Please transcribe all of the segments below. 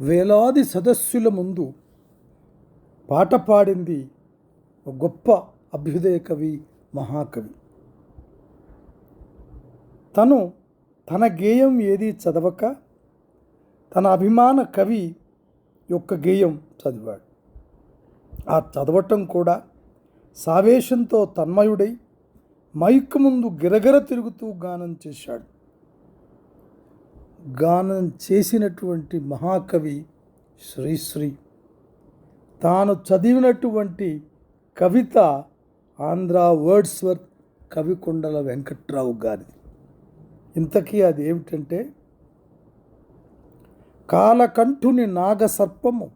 వేలాది సదస్సుల ముందు పాట పాడింది ఒక గొప్ప అభ్యుదయ కవి మహాకవి. తను తన గేయం ఏది చదవక తన అభిమాన కవి యొక్క గేయం చదివాడు. ఆ చదవటం కూడా సావేశంతో తన్మయుడై మైక్ ముందు గిరగిర తిరుగుతూ గానం చేశాడు. గానం చేసినటువంటి మహాకవి శ్రీశ్రీ తాను చదివినటువంటి కవిత ఆంధ్ర వర్డ్స్వర్త్ కవికొండల వెంకట్రావు గారిది. ఇంతకీ అది ఏమిటంటే కాలకంఠుని నాగసర్పము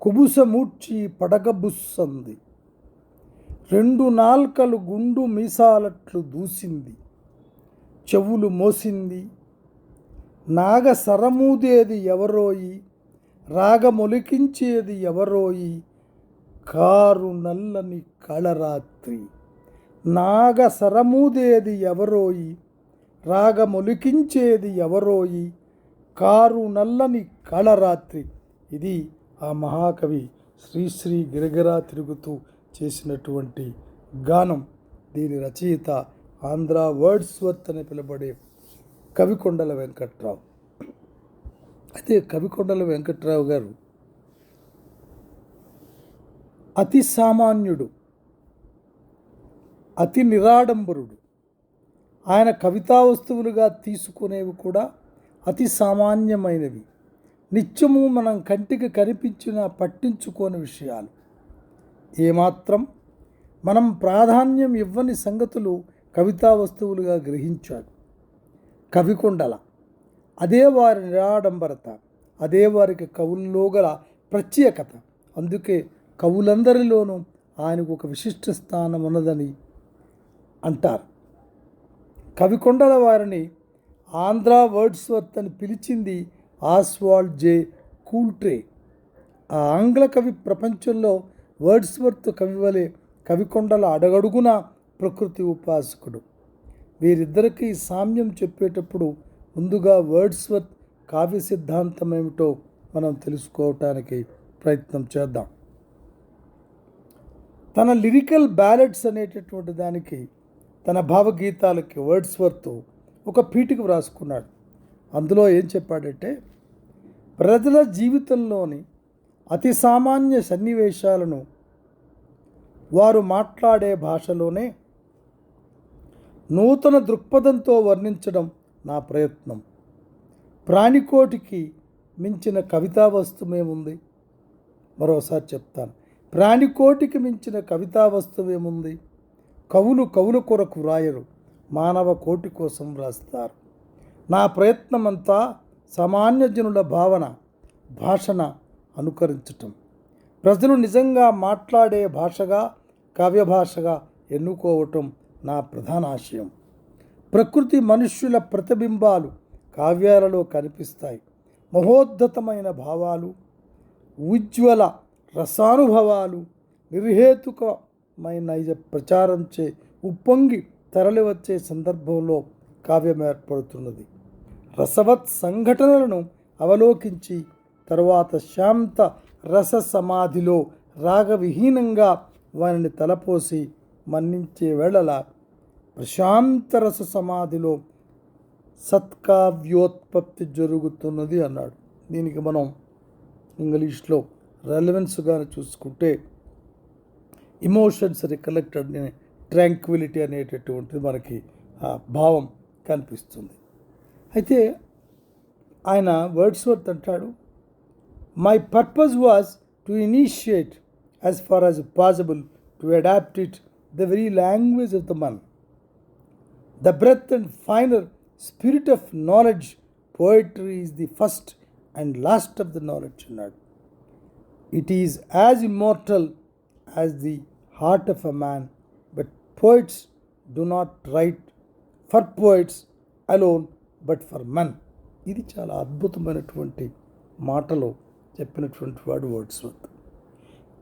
కుబుసమూర్చి పడగబుస్సంది. రెండు నాల్కలు గుండు మీసాలట్లు దూసింది. చెవులు మోసింది. నాగ సరమూదేది ఎవరోయి? రాగమొలికించేది ఎవరోయి? కారు నల్లని కళరాత్రి. నాగ సరమూదేది ఎవరోయి? రాగమొలికించేది ఎవరోయి? కారు నల్లని కళరాత్రి. ఇది ఆ మహాకవి శ్రీశ్రీ గిరగిరా తిరుగుతూ చేసినటువంటి గానం. దీని రచయిత ఆంధ్ర వర్డ్స్వర్త్ అని పిలబడే కవికొండల వెంకట్రావు. అయితే కవికొండల వెంకట్రావు గారు అతి సామాన్యుడు అతి నిరాడంబరుడు. ఆయన కవితా వస్తువులుగా తీసుకునేవి కూడా అతి సామాన్యమైనవి. నిత్యము మనం కంటికి కనిపించిన పట్టించుకోని విషయాలు. ఏమాత్రం మనం ప్రాధాన్యం ఇవ్వని సంగతులు కవితా వస్తువులుగా గ్రహించాడు. కవికొండల. అదే వారి నిరాడంబరత అదే వారికి కవుల్లో గల ప్రత్యేకత. అందుకే కవులందరిలోనూ ఆయనకు ఒక విశిష్ట స్థానం ఉన్నదని అంటారు. కవికొండల వారిని ఆంధ్ర వర్డ్స్వర్త్ అని పిలిచింది ఆస్వాల్డ్ జే. కూల్ట్రే. ఆ ఆంగ్ల కవి ప్రపంచంలో వర్డ్స్వర్త్ కవి వలె కవికొండల అడగడుగున ప్రకృతి ఉపాసకుడు. వీరిద్దరికీ సామ్యం చెప్పేటప్పుడు ముందుగా వర్డ్స్వర్త్ కావ్య సిద్ధాంతం ఏమిటో మనం తెలుసుకోవటానికి ప్రయత్నం చేద్దాం. తన లిరికల్ బ్యాలెట్స్ అనేటటువంటి దానికి తన భావగీతాలకి వర్డ్స్వర్త్ ఒక పీఠిక వ్రాసుకున్నాడు. అందులో ఏం చెప్పాడంటే ప్రజల జీవితంలోని అతి సామాన్య సన్నివేశాలను వారు మాట్లాడే భాషలోనే నూతన దృక్పథంతో వర్ణించడం నా ప్రయత్నం. ప్రాణికోటికి మించిన కవితా వస్తువేముంది? మరోసారి చెప్తాను. ప్రాణికోటికి మించిన కవితా వస్తువేముంది? కవులు కవుల కొరకు వ్రాయరు మానవ కోటి కోసం వ్రాస్తారు. నా ప్రయత్నమంతా సామాన్య జనుల భావన భాషన అనుకరించటం. ప్రజలు నిజంగా మాట్లాడే భాషగా కావ్య భాషగా ఎన్నుకోవటం నా ప్రధాన ఆశయం. ప్రకృతి మనుష్యుల ప్రతిబింబాలు కావ్యాలలో కనిపిస్తాయి. మహోద్ధతమైన భావాలు ఉజ్వల రసానుభవాలు నిర్హేతుకమైన ప్రచారంచే ఉప్పొంగి తరలివచ్చే సందర్భంలో కావ్యం ఏర్పడుతున్నది. రసవత్ సంఘటనలను అవలోకించి తరువాత శాంత రస సమాధిలో రాగవిహీనంగా వారిని తలపోసి మన్నించే వేళల ప్రశాంతరస సమాధిలో సత్కావ్యోత్పత్తి జరుగుతున్నది అన్నాడు. దీనికి మనం ఇంగ్లీష్లో రెలవెన్స్గా చూసుకుంటే ఇమోషన్స్ రికలెక్టెడ్ ట్రాంక్విలిటీ అనేటటువంటిది మనకి ఆ భావం కనిపిస్తుంది. అయితే ఆయన వర్డ్స్ వర్త్ అంటాడు my purpose was to initiate as far as possible to adapt it the very language of the man the breath and finer spirit of knowledge poetry is the first and last of the knowledge అన్నాడు it is as immortal as the heart of a man but poets do not write for poets alone but for man ఇది చాలా అద్భుతమైనటువంటి మాటలో చెప్పినటువంటి వాడు Wordsworth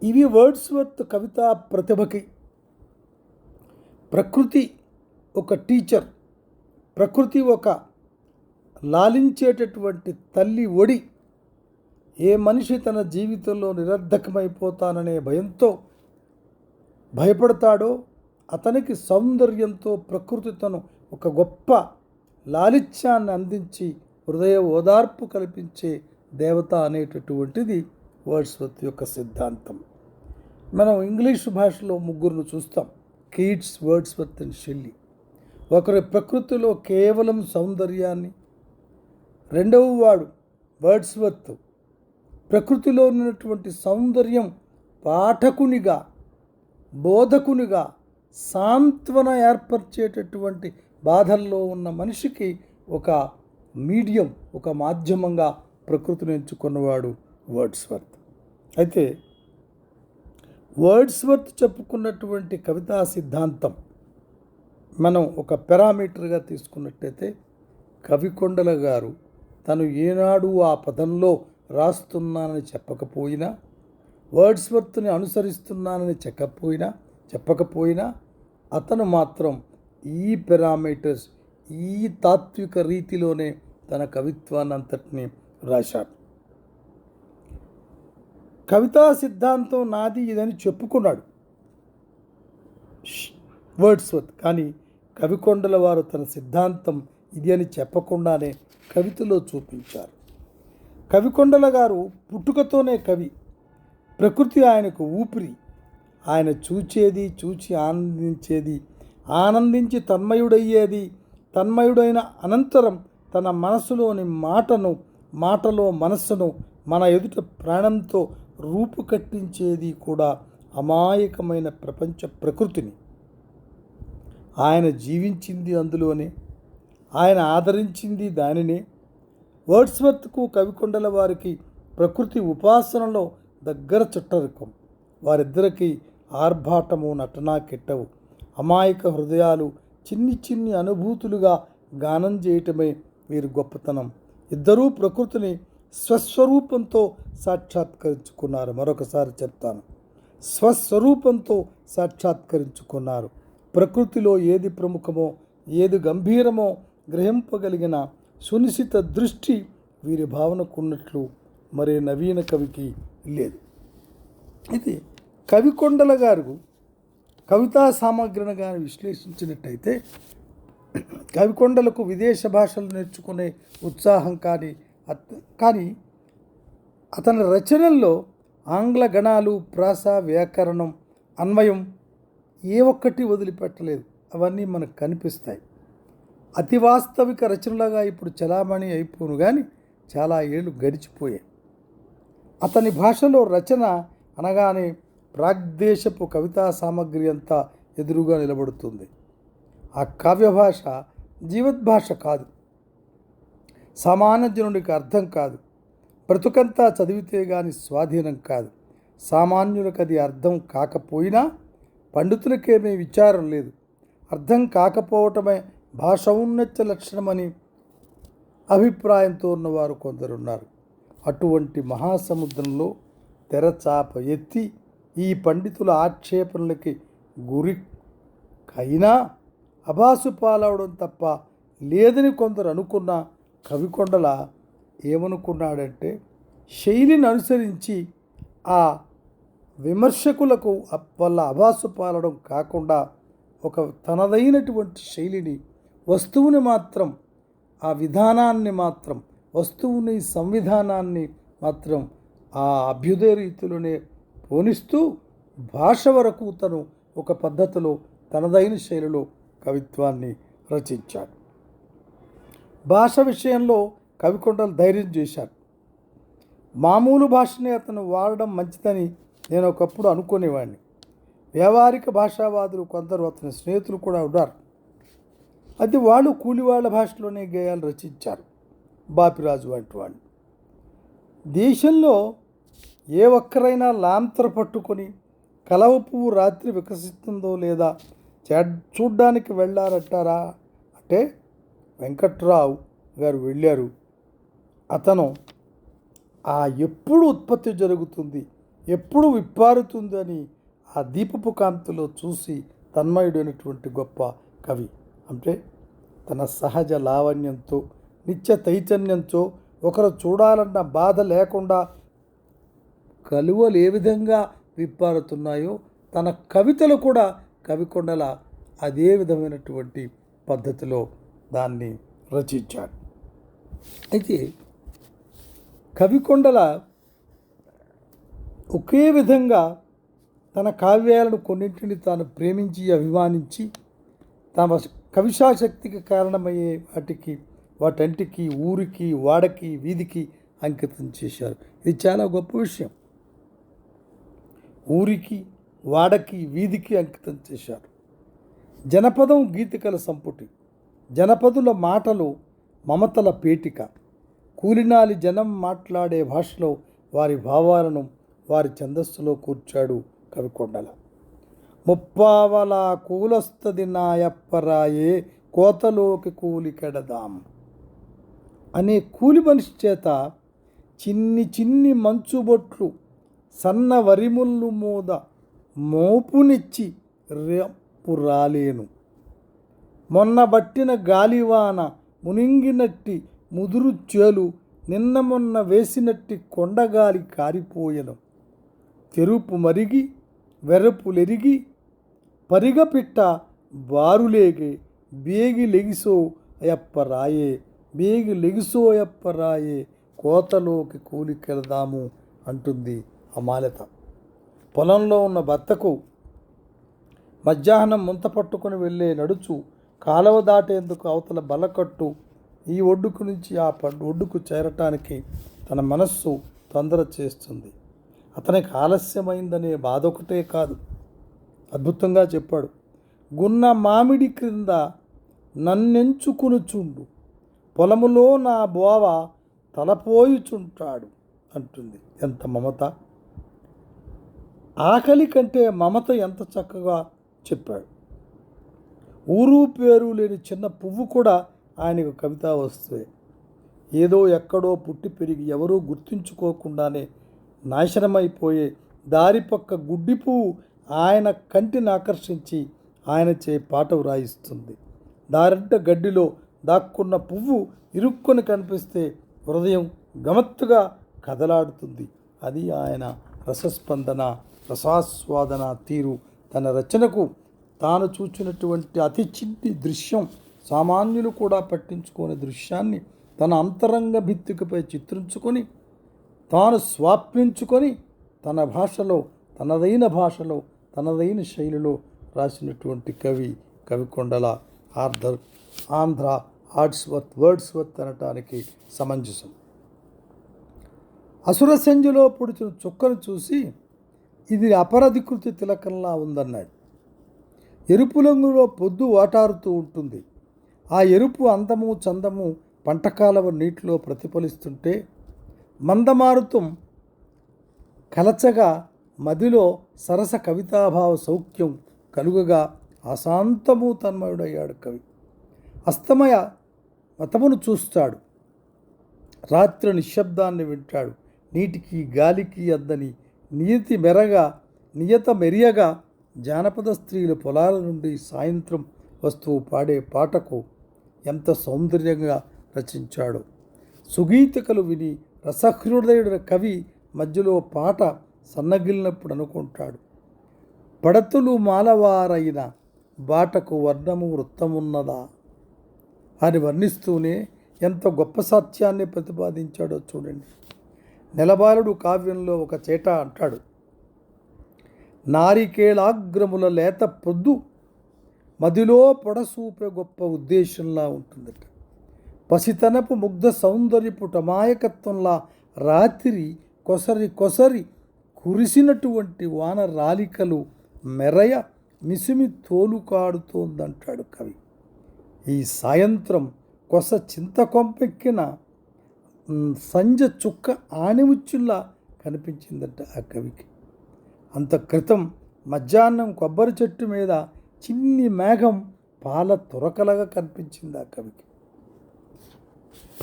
ఇవి Wordsworth కవితా ప్రతిభకి ప్రకృతి ఒక టీచర్ ప్రకృతి ఒక లాలించేటటువంటి తల్లి ఒడి. ఏ మనిషి తన జీవితంలో నిరర్ధకమైపోతాననే భయంతో భయపడతాడో అతనికి సౌందర్యంతో ప్రకృతి తను ఒక గొప్ప లాలిత్యాన్ని అందించి హృదయ ఓదార్పు కల్పించే దేవత అనేటటువంటిది వర్డ్స్వర్త్ యొక్క సిద్ధాంతం. మనం ఇంగ్లీష్ భాషలో ముగ్గురును చూస్తాం. కీట్స్ వర్డ్స్వర్త్ అండ్ షెల్లీ ఒకరి ప్రకృతిలో కేవలం సౌందర్యాన్ని రెండవ వాడు వర్డ్స్వర్త్ ప్రకృతిలో ఉన్నటువంటి సౌందర్యం పాఠకునిగా బోధకునిగా సాంత్వన ఏర్పరిచేటటువంటి బాధల్లో ఉన్న మనిషికి ఒక మీడియం ఒక మాధ్యమంగా ప్రకృతిని ఎంచుకున్నవాడు వర్డ్స్వర్త్ అయితే వర్డ్స్వర్త్ చెప్పుకున్నటువంటి కవితా సిద్ధాంతం మనం ఒక పారామీటర్గా తీసుకున్నట్టయితే కవికొండల గారు తను ఏనాడు ఆ పదంలో రాస్తున్నానని చెప్పకపోయినా వర్డ్స్వర్త్ని అనుసరిస్తున్నానని చెప్పకపోయినా చెప్పకపోయినా అతను మాత్రం ఈ పారామీటర్స్ ఈ తాత్విక రీతిలోనే తన కవిత్వాన్ని అంతటిని రాశాడు. కవితా సిద్ధాంతం నాది ఇదని చెప్పుకున్నాడు. వర్డ్స్వర్త్ కానీ కవికొండల వారు తన సిద్ధాంతం ఇది అని చెప్పకుండానే కవితలో చూపించారు. కవికొండల గారు పుట్టుకతోనే కవి. ప్రకృతి ఆయనకు ఊపిరి. ఆయన చూచేది చూచి ఆనందించేది ఆనందించి తన్మయుడయ్యేది తన్మయుడైన అనంతరం తన మనసులోని మాటను మాటలో మనస్సును మన ఎదుట ప్రాణంతో రూపుకట్టించేది కూడా అమాయకమైన ప్రపంచ ప్రకృతిని. ఆయన జీవించింది అందులోనే ఆయన ఆదరించింది దానినే. వర్డ్స్వర్త్కు కవికొండల వారికి ప్రకృతి ఉపాసనలో దగ్గర చుట్టరికం. వారిద్దరికి ఆర్భాటము నటనా కెట్టవు. అమాయక హృదయాలు చిన్ని చిన్ని అనుభూతులుగా గానం చేయటమే వీరి గొప్పతనం. ఇద్దరూ ప్రకృతిని స్వస్వరూపంతో సాక్షాత్కరించుకున్నారు. మరొకసారి చెప్తాను. స్వస్వరూపంతో సాక్షాత్కరించుకున్నారు. ప్రకృతిలో ఏది ప్రముఖమో ఏది గంభీరమో గ్రహింపగలిగిన సునిశ్చిత దృష్టి వీరి భావనకు ఉన్నట్లు మరే నవీన కవికి లేదు. ఇది కవికొండల గారు కవితా సామగ్రిని కానీ విశ్లేషించినట్టయితే కవికొండలకు విదేశ భాషలు నేర్చుకునే ఉత్సాహం కానీ కానీ అతని రచనల్లో ఆంగ్ల గణాలు ప్రాస వ్యాకరణం అన్వయం ఏ ఒక్కటి వదిలిపెట్టలేదు. అవన్నీ మనకు కనిపిస్తాయి. అతి వాస్తవిక రచనలుగా ఇప్పుడు చలామణి అయిపోను కానీ చాలా ఏళ్ళు గడిచిపోయాయి. అతని భాషలో రచన అనగానే ప్రాగ్దేశపు కవితా సామగ్రి అంతా ఎదురుగా నిలబడుతుంది. ఆ కావ్య భాష జీవద్భాష కాదు. సామాన్యజనుడికి అర్థం కాదు. బ్రతుకంతా చదివితే గాని స్వాధీనం కాదు. సామాన్యులకు అది అర్థం కాకపోయినా పండితులకేమీ విచారం లేదు. అర్థం కాకపోవటమే భాష ఉన్నత్య లక్షణమని అభిప్రాయంతో ఉన్నవారు కొందరున్నారు. అటువంటి మహాసముద్రంలో తెరచాప ఎత్తి ఈ పండితుల ఆక్షేపణలకి గురి కైనా అభాసు పాలవడం తప్ప లేదని కొందరు అనుకున్న కవికొండల ఏమనుకున్నాడంటే శైలిని అనుసరించి ఆ విమర్శకులకు వల్ల అభాసు పాలడం కాకుండా ఒక తనదైనటువంటి శైలిని వస్తువుని మాత్రం ఆ విధానాన్ని మాత్రం వస్తువుని సంవిధానాన్ని మాత్రం ఆ అభ్యుదయ రీతిలోనే పోనిస్తూ భాష వరకు తను ఒక పద్ధతిలో తనదైన శైలిలో కవిత్వాన్ని రచించాడు. భాష విషయంలో కవికొండలు ధైర్యం చేశారు. మామూలు భాషనే అతను వాడడం మంచిదని నేను ఒకప్పుడు అనుకునేవాడిని వ్యావహారిక భాషావాదులు కొందరు అతని స్నేహితులు కూడా ఉన్నారు. అది వాళ్ళు కూలివాళ్ళ భాషలోనే గేయాలు రచించారు. బాపిరాజు వంటి వాళ్ళు. దేశంలో ఏ ఒక్కరైనా లాంతర పట్టుకొని కలవ పువ్వు రాత్రి వికసిస్తుందో లేదా చూడ్డానికి వెళ్ళారంటారా? అంటే వెంకట్రావు గారు వెళ్ళారు. అతను ఆ ఎప్పుడు ఉత్పత్తి జరుగుతుంది ఎప్పుడు విప్పారుతుందని ఆ దీపపు కాంతిలో చూసి తన్మయుడైనటువంటి గొప్ప కవి. అంటే తన సహజ లావణ్యంతో నిత్య చైతన్యంతో ఒకరు చూడాలన్న బాధ లేకుండా కలువలు ఏ విధంగా విప్పారుతున్నాయో తన కవితలు కూడా కవికొండల అదే విధమైనటువంటి పద్ధతిలో దాన్ని రచించాడు అయితే కవికొండల ఒకే విధంగా తన కావ్యాలను కొన్నింటిని తాను ప్రేమించి అభిమానించి తమ కవిశాశక్తికి కారణమయ్యే వాటికి వాటంటికి ఊరికి వాడకి వీధికి అంకితం చేశారు. ఇది చాలా గొప్ప విషయం. ఊరికి వాడకి వీధికి అంకితం చేశారు. జనపదం గీతికల సంపుటి. జనపదుల మాటలు మమతల పేటిక కూలినాలి జనం మాట్లాడే భాషలో వారి భావాలను వారి ఛందస్సులో కూర్చాడు కవికొండల. ముప్పావల కూలొస్తుంది నాయప్పరాయే కోతలోకి కూలి కెడదాం. అనే కూలి మనిషి చేత చిన్ని చిన్ని మంచుబొట్లు సన్న వరిముళ్ళు మూద మోపునిచ్చి రేపు రాలేను. మొన్న బట్టిన గాలివాన మునింగినట్టి ముదురు చేలు నిన్న మొన్న వేసినట్టి కొండగాలి కారిపోయెను. తెరుపు మరిగి వెరపులెరిగి పరిగపిట్ట బారులేగే బేగి లెగిసో అయప్ప రాయే బేగి లెగిసో రాయే కోతలోకి కూలికెళదాము అంటుంది అమాలత. పొలంలో ఉన్న భర్తకు మధ్యాహ్నం ముంత పట్టుకుని వెళ్ళే నడుచు కాలువ దాటేందుకు అవతల బలకట్టు ఈ ఒడ్డుకు నుంచి ఆ పడ్డు ఒడ్డుకు చేరటానికి తన మనస్సు తొందర చేస్తుంది. అతనికి ఆలస్యమైందనే బాధ ఒకటే కాదు. అద్భుతంగా చెప్పాడు. గున్న మామిడి క్రింద నన్నెంచుకునుచుండు పొలములో నా బోవ తలపోయుచుంటాడు అంటుంది. ఎంత మమత. ఆకలి కంటే మమత ఎంత చక్కగా చెప్పాడు. ఊరు పేరు లేని చిన్న పువ్వు కూడా ఆయనకు కవితా వస్తువే ఏదో ఎక్కడో పుట్టి పెరిగి ఎవరూ గుర్తుంచుకోకుండానే నాశనమైపోయే దారి పక్క గుడ్డి పువ్వు ఆయన కంటిని ఆకర్షించి ఆయన చే పాట వ్రాయిస్తుంది. దారంట గడ్డిలో దాక్కున్న పువ్వు ఇరుక్కొని కనిపిస్తే హృదయం గమత్తుగా కదలాడుతుంది. అది ఆయన రసస్పందన రసాస్వాదన తీరు తన రచనకు తాను చూచినటువంటి అతి చిన్ని దృశ్యం సామాన్యులు కూడా పట్టించుకోని దృశ్యాన్ని తన అంతరంగ భిత్తికపై చిత్రించుకొని తాను స్వాప్నించుకొని తన భాషలో తనదైన భాషలో తనదైన శైలిలో రాసినటువంటి కవి కవికొండల ఆర్థర్ ఆంధ్ర ఆర్ట్స్వర్త్ వర్డ్స్వర్త్ అనటానికి సమంజసం. అసుర సంజులో పొడిచిన చుక్కను చూసి ఇది అపరధికృతి తిలకంలా ఉందన్నాడు. ఎరుపు రంగులో పొద్దు వాటారుతూ ఉంటుంది. ఆ ఎరుపు అందము చందము పంటకాలవ నీటిలో ప్రతిఫలిస్తుంటే మందమారుతం కలచగా మదిలో సరస కవితాభావ సౌఖ్యం కలుగగా అశాంతము తన్మయుడయ్యాడు కవి. అస్తమయ మతమును చూస్తాడు. రాత్రి నిశ్శబ్దాన్ని వింటాడు. నీటికి గాలికి అద్దని నియతి మెరగా నియత మెరియగా జానపద స్త్రీల పొలాల నుండి సాయంత్రం వస్తూ పాడే పాటకు ఎంత సౌందర్యంగా రచించాడు. సుగీతికలు విని రసహృదయుడైన కవి మధ్యలో పాట సన్నగిలినప్పుడు అనుకుంటాడు. పడతులు మాలవారైన బాటకు వర్ణము వృత్తమున్నదా? అని వర్ణిస్తూనే ఎంత గొప్ప సత్యాన్ని ప్రతిపాదించాడో చూడండి. నెలబాలుడు కావ్యంలో ఒక చేట అంటాడు. నారికేళాగ్రముల లేత పొద్దు మదిలో పొడసూపే గొప్ప ఉద్దేశంలా ఉంటుందట. పసితనపు ముగ్ధ సౌందర్యపు టమాయకత్వంలా రాత్రి కొసరి కొసరి కురిసినటువంటి వాన రాలికలు మెరయ మిసిమి తోలుకాడుతోందంటాడు కవి. ఈ సాయంత్రం కొస చింత కొంపెక్కిన సంజ చుక్క ఆనిముచ్చుల్లా కనిపించిందట ఆ కవికి. అంత క్రితం మధ్యాహ్నం కొబ్బరి చెట్టు మీద చిన్ని మేఘం పాల తురకలగా కనిపించింది ఆ కవికి.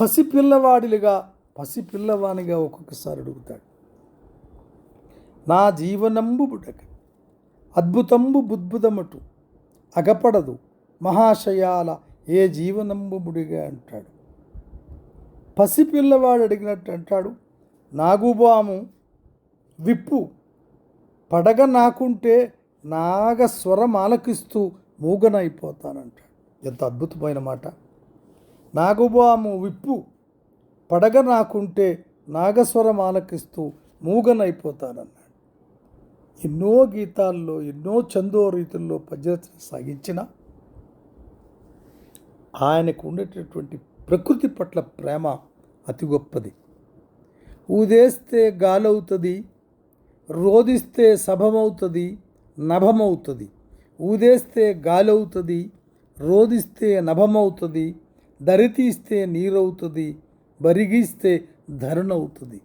పసిపిల్లవాడిలుగా పసిపిల్లవానిగా ఒక్కొక్కసారి అడుగుతాడు. నా జీవనంబు బుడక అద్భుతంబు బుద్భుతమటు అగపడదు మహాశయాల ఏ జీవనంబు ముడిగా అంటాడు. పసిపిల్లవాడు అడిగినట్టు అంటాడు నాగుబాము విప్పు పడగ నాకుంటే నాగస్వరం ఆలకిస్తూ మూగనైపోతానంట ఎంత అద్భుతమైన మాట. నాగుబాము విప్పు పడగ నాకుంటే నాగస్వరం ఆలకిస్తూ మూగనైపోతానన్నాడు. ఎన్నో గీతాల్లో ఎన్నో చందో రీతుల్లో పద్యరచన సాగించిన ఆయనకు ఉండేటటువంటి ప్రకృతి పట్ల ప్రేమ అతి గొప్పది. ఊదేస్తే గాలవుతుంది రోదిస్తే సభమవుతుంది నభమవుతుంది ఊదేస్తే గాలవుతుంది రోదిస్తే నభమవుతుంది దరితీస్తే నీరవుతుంది బరిగిస్తే ధరణవుతుంది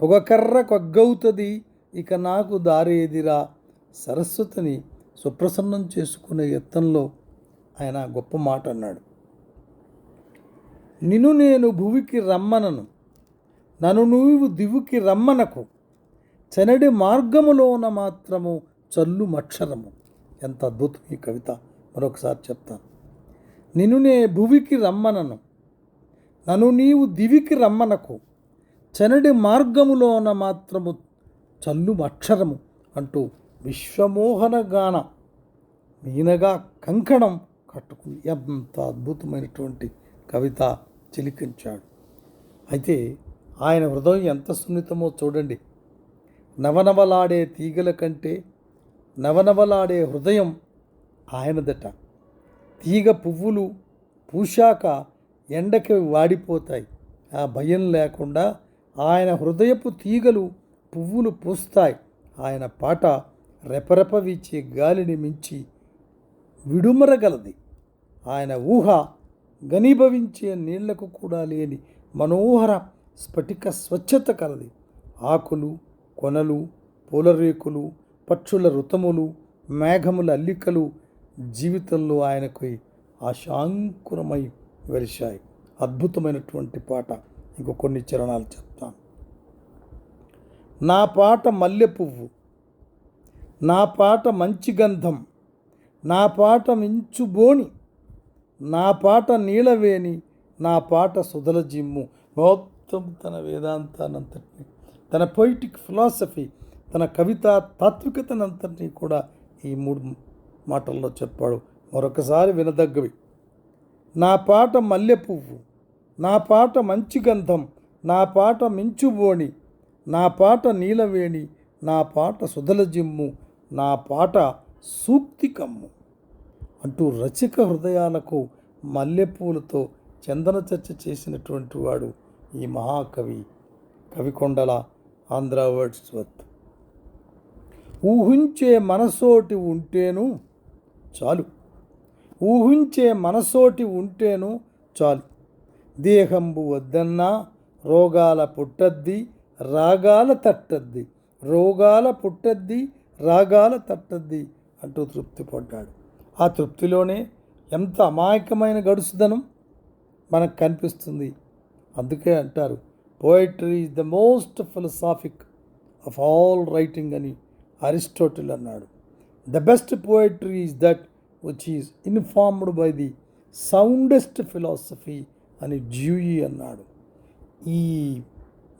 పొగకర్ర కొగ్గవుతుంది ఇక నాకు దారేదిరా. సరస్వతిని సుప్రసన్నం చేసుకునే యత్నంలో ఆయన గొప్ప మాట అన్నాడు. నిన్ను నేను భువికి రమ్మనను నన్ను నువ్వు దివుకి రమ్మనకు చనడి మార్గములోన మాత్రము చల్లు మక్షరము. ఎంత అద్భుతం ఈ కవిత. మరొకసారి చెప్తాను. నిన్ను నే భువికి రమ్మనను. నన్ను నీవు దివికి రమ్మనకు. చనడి మార్గములోన మాత్రము చల్లు అక్షరము అంటూ విశ్వమోహన గాన మీనగా కంకణం కట్టుకుని ఎంత అద్భుతమైనటువంటి కవిత చిలికించాడు. అయితే ఆయన హృదయం ఎంత సున్నితమో చూడండి. నవనవలాడే తీగల కంటే నవనవలాడే హృదయం ఆయనదట. తీగ పువ్వులు పూశాక ఎండకి వాడిపోతాయి. ఆ భయం లేకుండా ఆయన హృదయపు తీగలు పువ్వులు పూస్తాయి. ఆయన పాట రెపరెప వీచే గాలిని మించి విడుమరగలది. ఆయన ఊహ ఘనీభవించే నీళ్ళకు కూడా లేని మనోహర స్ఫటిక స్వచ్ఛత కలది. ఆకులు కొనలు పూలరేకులు పక్షుల రుతములు మేఘముల అల్లికలు జీవితంలో ఆయనకు ఆశాంకురమై వెలిశాయి. అద్భుతమైనటువంటి పాట. ఇంకో కొన్ని చరణాలు చెప్తాను. నా పాట మల్లె పువ్వు నా పాట మంచి గంధం నా పాట మించుబోని నా పాట నీలవేణి నా పాట సుధల జిమ్ము. మొత్తం తన వేదాంతానంతటిని తన పొయిటిక్ ఫిలాసఫీ తన కవిత తాత్వికతనంతటినీ కూడా ఈ మూడు మాటల్లో చెప్పాడు. మరొకసారి వినదగ్గవి. నా పాట మల్లె పువ్వు నా పాట మంచి గంధం నా పాట మించుబోణి నా పాట నీలవేణి నా పాట సుధల జిమ్ము నా పాట సూక్తికమ్ము అంటూ రచిక హృదయాలకు మల్లెపూలతో చందన చర్చ చేసినటువంటి వాడు ఈ మహాకవి కవికొండల ఆంధ్ర వర్డ్స్ వర్త్ ఊహించే మనసోటి ఉంటేను చాలు. ఊహించే మనసోటి ఉంటేను చాలు. దేహంబు వద్దన్నా రోగాల పుట్టద్ది రాగాల తట్టద్ది. రోగాల పుట్టద్ది రాగాల తట్టద్ది అంటూ తృప్తి పడ్డాడు. ఆ తృప్తిలోనే ఎంత అమాయకమైన గడుసుదనం మనకు కనిపిస్తుంది. అందుకే అంటారు poetry is the most philosophic of all writing అని అరిస్టోటిల్ అన్నాడు. The best poetry is that which is informed by the soundest philosophy అని జ్యూయి అన్నాడు. ఈ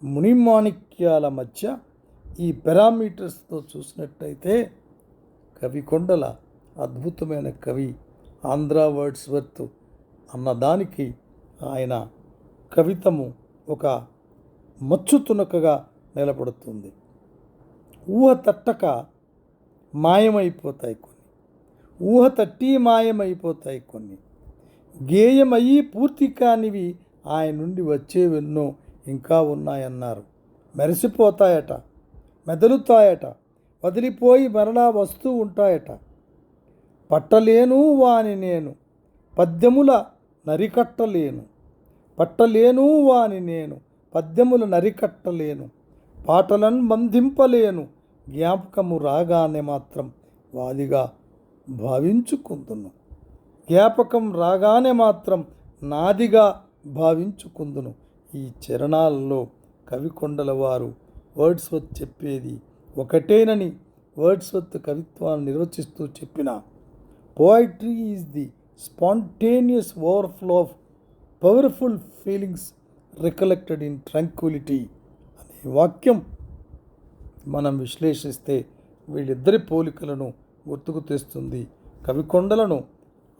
మునిమాణిక్యాల మధ్య ఈ పారామీటర్స్తో చూసినట్టయితే కవి కొండల అద్భుతమైన కవి ఆంధ్ర వర్డ్స్ వర్త్ అన్నదానికి ఆయన కవితము ఒక మచ్చు తునకగా నిలబడుతుంది. ఊహ తట్టక మాయమైపోతాయి కొన్ని. ఊహ తట్టి మాయమైపోతాయి కొన్ని. గేయమయ్యి పూర్తి కానివి ఆయన నుండి వచ్చేవెన్నో ఇంకా ఉన్నాయన్నారు. మెరిసిపోతాయట మెదలుతాయట వదిలిపోయి మరలా వస్తూ ఉంటాయట. పట్టలేను వాని నేను పద్యముల నరికట్టలేను. పట్టలేను వాని నేను పద్యములు నరికట్టలేను పాటలను బంధింపలేను జ్ఞాపకము రాగానే మాత్రం వాదిగా భావించుకుందును. జ్ఞాపకం రాగానే మాత్రం నాదిగా భావించుకుందును. ఈ చరణాలలో కవికొండల వారు వర్డ్స్వత్ చెప్పేది ఒకటేనని వర్డ్స్వత్ కవిత్వాన్ని నిర్వచిస్తూ చెప్పిన poetry is the spontaneous overflow of powerful feelings recollected in tranquillity అనే వాక్యం మనం విశ్లేషిస్తే వీళ్ళిద్దరి పోలికలను గుర్తుకు తెస్తుంది. కవికొండలను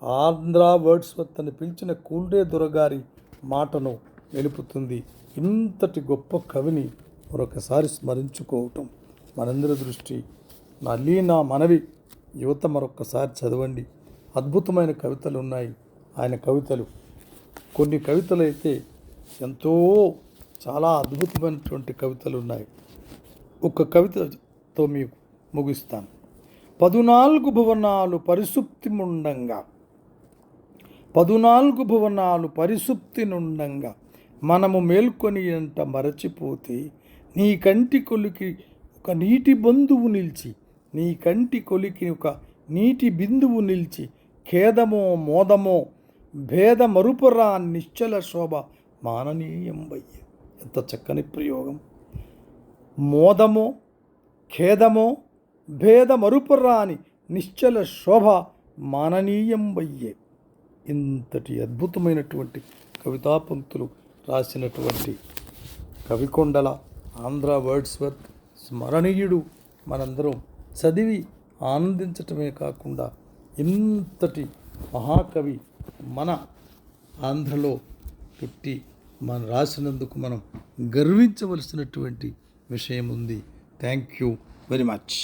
ఆంధ్ర వర్డ్స్వర్త్ అని పిలిచిన కూల్డే దొరగారి మాటను నిలుపుతుంది. ఇంతటి గొప్ప కవిని మరొకసారి స్మరించుకోవటం మనందరి దృష్టి. మళ్ళీ నా మనవి యువత మరొకసారి చదవండి. అద్భుతమైన కవితలు ఉన్నాయి. ఆయన కవితలు. కొన్ని కవితలు అయితే ఎంతో చాలా అద్భుతమైనటువంటి కవితలు ఉన్నాయి ఒక కవితతో మీకు ముగిస్తాను. పదునాలుగు భువనాలు పరిశుప్తి ముండంగా పదునాలుగు భువనాలు పరిసుప్తి నుండంగా మనము మేల్కొని అంట మరచిపోతే నీ కంటి కొలికి ఒక నీటి బంధువు నిలిచి నీ కంటి కొలికి ఒక నీటి బిందువు నిలిచి ఖేదమో మోదమో భేద మరుపురా నిశ్చల శోభ మాననీయం వయ్య. ఎంత చక్కని ప్రయోగం. మోదమో ఖేదమో భేద మరుపురాని నిశ్చల శోభ మాననీయం వయ్యే. ఇంతటి అద్భుతమైనటువంటి కవితా పంక్తులు రాసినటువంటి కవికొండల ఆంధ్ర వర్డ్స్వర్త్ స్మరణీయుడు మనందరం చదివి ఆనందించటమే కాకుండా ఇంతటి మహాకవి మన ఆంధ్రలో పుట్టి మనం రాసినందుకు మనం గర్వించవలసినటువంటి విషయం ఉంది. Thank you very much